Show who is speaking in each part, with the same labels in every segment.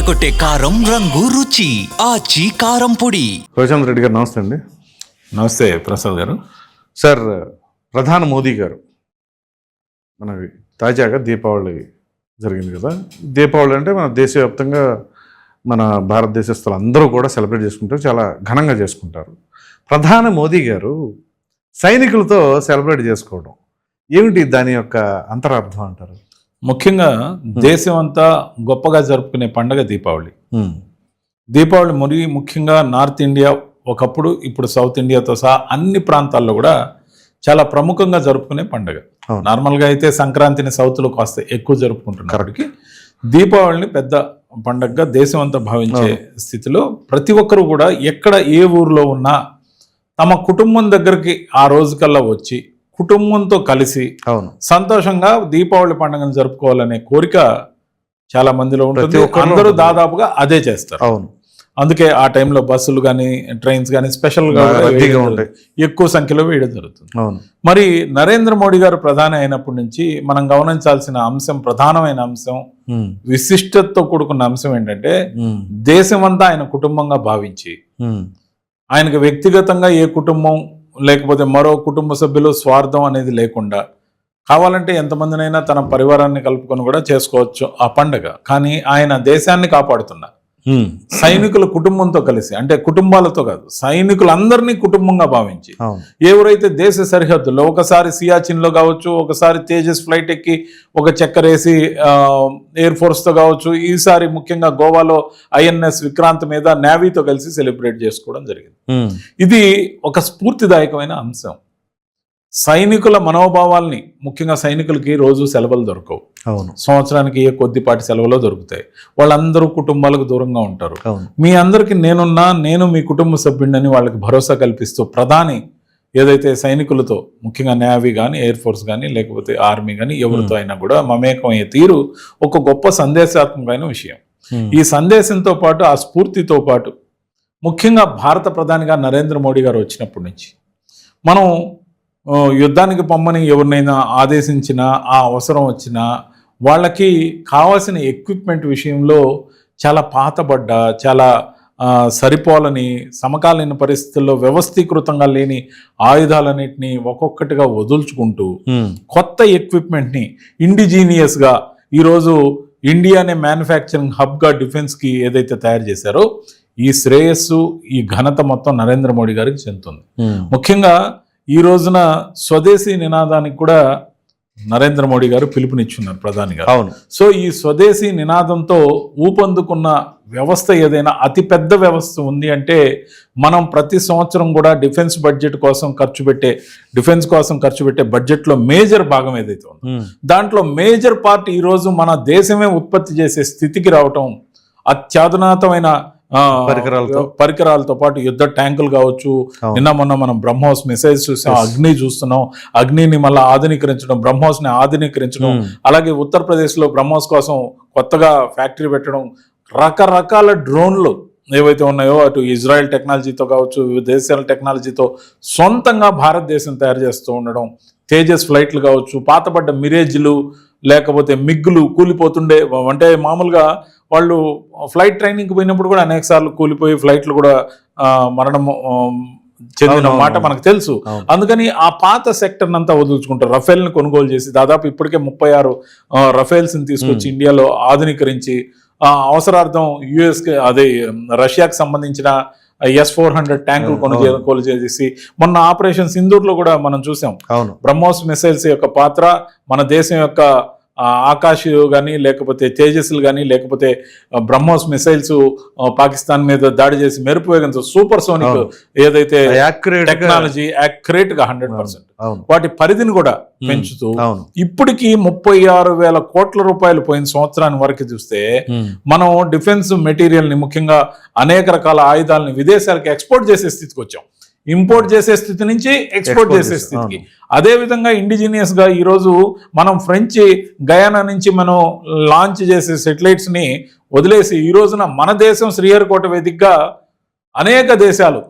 Speaker 1: అదరగొట్టే కారం రంగు రుచి ఆచి కారం పొడి.
Speaker 2: శివచంద్ర రెడ్డి గారు నమస్తే అండి.
Speaker 3: నమస్తే ప్రసాద్ గారు.
Speaker 2: సార్ ప్రధాని మోదీ గారు మనకి తాజాగా దీపావళి జరిగింది కదా. దీపావళి అంటే మన దేశవ్యాప్తంగా మన భారతదేశస్తులు అందరూ కూడా సెలబ్రేట్ చేసుకుంటారు చాలా ఘనంగా చేసుకుంటారు. ప్రధాని మోదీ గారు సైనికులతో సెలబ్రేట్ చేసుకోవడం ఏమిటి దాని యొక్క అంతరార్థం అంటారు?
Speaker 3: ముఖ్యంగా దేశం అంతా గొప్పగా జరుపుకునే పండగ దీపావళి. దీపావళి మరి ముఖ్యంగా నార్త్ ఇండియా ఒకప్పుడు ఇప్పుడు సౌత్ ఇండియాతో సహా అన్ని ప్రాంతాల్లో కూడా చాలా ప్రముఖంగా జరుపుకునే పండుగ. నార్మల్గా అయితే సంక్రాంతిని సౌత్లో కాస్త ఎక్కువ జరుపుకుంటున్నారు. కాబట్టి దీపావళిని పెద్ద పండగగా దేశం అంతా భావించే స్థితిలో ప్రతి ఒక్కరు కూడా ఎక్కడ ఏ ఊరిలో ఉన్నా తమ కుటుంబం దగ్గరికి ఆ రోజుకల్లా వచ్చి కుటుంబంతో కలిసి
Speaker 2: అవును.
Speaker 3: సంతోషంగా దీపావళి పండుగను జరుపుకోవాలనే కోరిక చాలా మందిలో ఉంటుంది. అందరూ. దాదాపుగా అదే చేస్తారు.
Speaker 2: అవును.
Speaker 3: అందుకే ఆ టైంలో బస్సులు కానీ ట్రైన్స్ కానీ స్పెషల్గా. ఎక్కువ సంఖ్యలో వేయడం జరుగుతుంది.
Speaker 2: అవును.
Speaker 3: మరి నరేంద్ర మోడీ గారు ప్రధాని అయినప్పటి నుంచి మనం గమనించాల్సిన అంశం ప్రధానమైన అంశం
Speaker 2: ఉమ్,
Speaker 3: విశిష్టతతో కూడుకున్న అంశం ఏంటంటే దేశమంతా ఆయన కుటుంబంగా భావించి ఆయనకు వ్యక్తిగతంగా ఏ కుటుంబం లేకపోతే మరో కుటుంబ సభ్యులు స్వార్థం అనేది లేకుండా కావాలంటే ఎంతమందినైనా తన పరివారాన్ని కలుపుకొని కూడా చేసుకోవచ్చు ఆ పండగ. కానీ ఆయన దేశాన్ని కాపాడుతున్నారు. సైనికుల కుటుంబంతో కలిసి అంటే కుటుంబాలతో కాదు సైనికులందరినీ కుటుంబంగా భావించి ఎవరైతే దేశ సరిహద్దుల్లో ఒకసారి సియాచిన్లో కావచ్చు ఒకసారి తేజస్ ఫ్లైట్ ఎక్కి ఒక చక్కరేసి ఎయిర్ ఫోర్స్తో కావచ్చు ఈసారి ముఖ్యంగా గోవాలో ఐఎన్ఎస్ విక్రాంత్ మీద నేవీతో కలిసి సెలబ్రేట్ చేసుకోవడం జరిగింది. ఇది ఒక స్ఫూర్తిదాయకమైన అంశం. సైనికుల మనోభావాల్ని ముఖ్యంగా సైనికులకి రోజు సెలవులు దొరకవు.
Speaker 2: అవును.
Speaker 3: సంవత్సరానికి ఏ కొద్దిపాటి సెలవులో దొరుకుతాయి. వాళ్ళందరూ కుటుంబాలకు దూరంగా ఉంటారు. మీ అందరికి నేనున్నా నేను మీ కుటుంబ సభ్యుడిని వాళ్ళకి భరోసా కల్పిస్తూ ప్రధాని ఏదైతే సైనికులతో ముఖ్యంగా నేవీ కానీ ఎయిర్ ఫోర్స్ కానీ లేకపోతే ఆర్మీ కానీ ఎవరితో అయినా కూడా మమేకమయ్యే తీరు ఒక గొప్ప సందేశాత్మకమైన విషయం. ఈ సందేశంతో పాటు ఆ స్ఫూర్తితో పాటు ముఖ్యంగా భారత ప్రధానిగా నరేంద్ర మోడీ గారు వచ్చినప్పటి నుంచి మనం యుద్ధానికి పొమ్మని ఎవరినైనా ఆదేశించినా ఆ అవసరం వచ్చినా వాళ్ళకి కావాల్సిన ఎక్విప్మెంట్ విషయంలో చాలా పాతబడ్డ చాలా సరిపోలని సమకాలీన పరిస్థితుల్లో వ్యవస్థీకృతంగా లేని ఆయుధాలన్నింటినీ ఒక్కొక్కటిగా వదుల్చుకుంటూ కొత్త ఎక్విప్మెంట్ని ఇండిజీనియస్గా ఈరోజు ఇండియానే మ్యానుఫ్యాక్చరింగ్ హబ్గా డిఫెన్స్కి ఏదైతే తయారు చేశారో ఈ శ్రేయస్సు ఈ ఘనత మొత్తం నరేంద్ర మోడీ గారికి చెందుతుంది. ముఖ్యంగా ఈ రోజున స్వదేశీ నినాదానికి కూడా నరేంద్ర మోడీ గారు పిలుపునిచ్చున్నారు ప్రధాని గారు.
Speaker 2: అవును.
Speaker 3: సో ఈ స్వదేశీ నినాదంతో ఊపందుకున్న వ్యవస్థ ఏదైనా అతిపెద్ద వ్యవస్థ ఉంది అంటే మనం ప్రతి సంవత్సరం కూడా డిఫెన్స్ బడ్జెట్ కోసం ఖర్చు పెట్టే డిఫెన్స్ కోసం ఖర్చు పెట్టే బడ్జెట్లో మేజర్ భాగం ఏదైతే ఉందో దాంట్లో మేజర్ పార్ట్ ఈరోజు మన దేశమే ఉత్పత్తి చేసే స్థితికి రావటం అత్యాధునాతమైన
Speaker 2: పరికరాలతో.
Speaker 3: పరికరాలతో పాటు యుద్ధ ట్యాంకులు కావచ్చు. నిన్న మొన్న మనం బ్రహ్మోస్ మిసైల్స్ చూసాం. అగ్ని చూస్తున్నాం. అగ్నిని మళ్ళీ ఆధునీకరించడం బ్రహ్మోస్ని ఆధునీకరించడం.
Speaker 2: Hmm.
Speaker 3: అలాగే ఉత్తరప్రదేశ్లో బ్రహ్మోస్ కోసం కొత్తగా ఫ్యాక్టరీ పెట్టడం. రకరకాల డ్రోన్లు ఏవైతే ఉన్నాయో అటు ఇజ్రాయెల్ టెక్నాలజీతో కావచ్చు వివిధ దేశాల టెక్నాలజీతో సొంతంగా భారతదేశం తయారు చేస్తూ ఉండడం. తేజస్ ఫ్లైట్లు కావచ్చు పాతపడ్డ మిరేజ్లు లేకపోతే మిగ్గులు కూలిపోతుండే అంటే మామూలుగా వాళ్ళు ఫ్లైట్ ట్రైనింగ్కి పోయినప్పుడు కూడా అనేక సార్లు కూలిపోయి ఫ్లైట్లు కూడా మరణం చెందిన. మాట మనకు తెలుసు. అందుకని ఆ పాత సెక్టర్ అంతా వదులుచుకుంటారు రఫేల్ని కొనుగోలు చేసి దాదాపు ఇప్పటికే ముప్పై ఆరు రఫేల్స్ని తీసుకొచ్చి ఇండియాలో ఆధునీకరించి ఆ, అవసరార్థం యుఎస్కి అదే రష్యాకి సంబంధించిన ఎస్ ఫోర్ హండ్రెడ్ ట్యాంకులు. కొనుగోలు చేసి మొన్న ఆపరేషన్ సింధూర్లో కూడా మనం చూసాం బ్రహ్మోస్ మిసైల్స్ యొక్క పాత్ర మన దేశం యొక్క ఆకాశ్ కానీ లేకపోతే తేజస్లు కానీ లేకపోతే బ్రహ్మోస్ మిసైల్స్ పాకిస్తాన్ మీద దాడి చేసి మెరుపు వేగంతో సూపర్ సోనిక్. ఏదైతే టెక్నాలజీ యాక్యురేట్గా హండ్రెడ్ పర్సెంట్ వాటి పరిధిని కూడా పెంచుతూ ఇప్పటికి ముప్పై ఆరు వేల కోట్ల రూపాయలు పోయిన సంవత్సరాన్ని వరకు చూస్తే మనం డిఫెన్స్ మెటీరియల్ని ముఖ్యంగా అనేక రకాల ఆయుధాలని విదేశాలకు ఎక్స్పోర్ట్ చేసే స్థితికి వచ్చాం. ఇంపోర్ట్ చేసే స్థితి నుంచి ఎక్స్పోర్ట్ చేసే స్థితికి
Speaker 2: అవును.
Speaker 3: అదే విధంగా ఇండిజినియస్గా ఈ రోజు మనం ఫ్రెంచ్ గయానా నుంచి మనం లాంచ్ చేసే సెటిలైట్స్ని వదిలేసి ఈ రోజున మన దేశం శ్రీహరికోట వేదికగా అనేక దేశాలు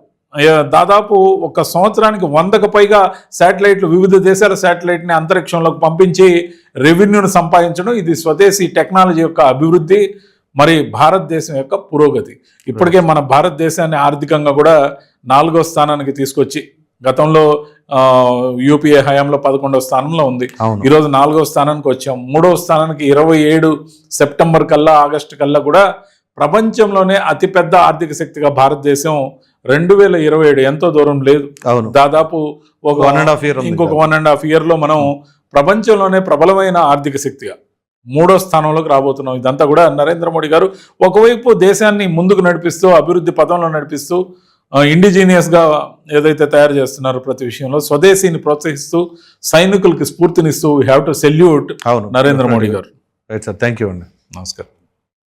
Speaker 3: దాదాపు ఒక సంవత్సరానికి వందకు పైగా శాటిలైట్లు వివిధ దేశాల శాటిలైట్ని అంతరిక్షంలోకి పంపించి రెవెన్యూను సంపాదించడం ఇది స్వదేశీ టెక్నాలజీ యొక్క అభివృద్ధి మరి భారతదేశం యొక్క పురోగతి. ఇప్పటికే మన భారతదేశాన్ని ఆర్థికంగా కూడా నాలుగో స్థానానికి తీసుకొచ్చి గతంలో యూపీఏ హయాంలో పదకొండవ స్థానంలో ఉంది. ఈరోజు నాలుగో స్థానానికి వచ్చాం. మూడవ స్థానానికి ఇరవై ఏడు సెప్టెంబర్ కల్లా ఆగస్టు కల్లా కూడా ప్రపంచంలోనే అతిపెద్ద ఆర్థిక శక్తిగా భారతదేశం రెండు వేల ఇరవై ఏడు ఎంతో దూరం లేదు. దాదాపు ఒక
Speaker 2: and half year ఉంది
Speaker 3: ఇంకొక. వన్ అండ్ హాఫ్ ఇయర్లో మనం ప్రపంచంలోనే ప్రబలమైన ఆర్థిక శక్తిగా. మూడో స్థానంలోకి రాబోతున్నాం. ఇదంతా కూడా నరేంద్ర మోడీ గారు ఒకవైపు దేశాన్ని ముందుకు నడిపిస్తూ అభివృద్ధి పదంలో నడిపిస్తూ ఇండిజీనియస్గా ఏదైతే తయారు చేస్తున్నారో ప్రతి విషయంలో స్వదేశీని ప్రోత్సహిస్తూ సైనికులకి స్ఫూర్తినిస్తూ హ్యావ్ టు సెల్యూట్
Speaker 2: అవును.
Speaker 3: నరేంద్ర మోడీ గారు.
Speaker 2: రైట్ సార్ థ్యాంక్ యూ అండి.
Speaker 3: నమస్కారం.